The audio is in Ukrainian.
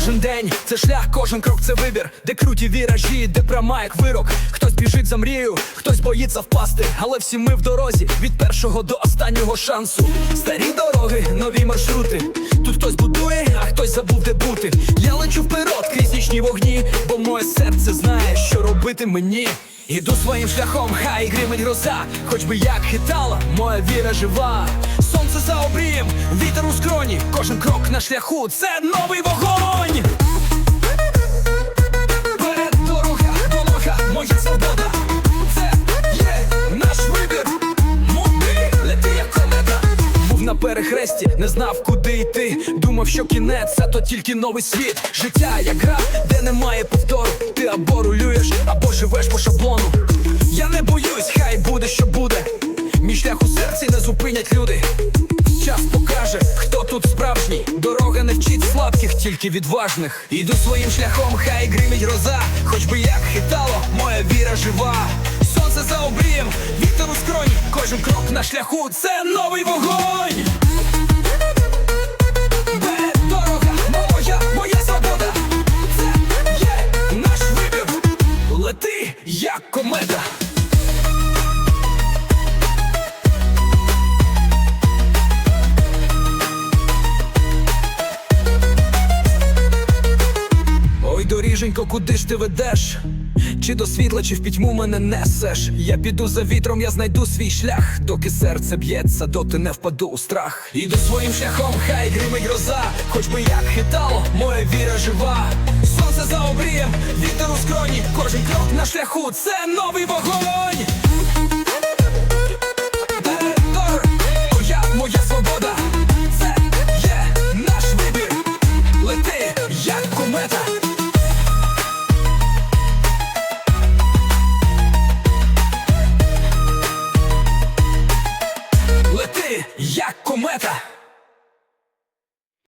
Кожен день це шлях, кожен крок це вибір, де круті віражі, де пряма як вирок. Хтось біжить за мрію, хтось боїться впасти, але всі ми в дорозі від першого до останнього шансу. Старі дороги, нові маршрути. Тут хтось будує, а хтось забув де бути. Я лечу вперед крізь нічні вогні, бо моє серце знає, що робити мені. Іду своїм шляхом, хай гримить гроза, хоч би як хитала, моя віра жива. Обрієм, вітер у скроні, кожен крок на шляху це новий вогонь. Вперед дорога, дорога, моя свобода. Це є наш вибір. Мудрий, лети як комета. Був на перехресті, не знав, куди йти. Думав, що кінець це то тільки новий світ. Життя як гра, де немає повтору. Ти або рулюєш, або живеш по шаблону. Я не боюсь, хай буде, що буде. Мій шлях у серці не зупинять люди. Справжній. Дорога не вчить слабких, тільки відважних. Іду своїм шляхом, хай гримить гроза, хоч би як хитало, моя віра жива. Сонце за обрієм, вітер у скроні, кожен крок на шляху це новий вогонь. Ой, куди ж ти ведеш? Чи до світла, чи в пітьму мене несеш? Я піду за вітром, я знайду свій шлях, доки серце б'ється, доти не впаду у страх. Іду своїм шляхом, хай гримить гроза, хоч би як хитало, моя віра жива. Сонце за обрієм, вітер у скроні, кожен крок на шляху це новий вогонь. Лети, як комета.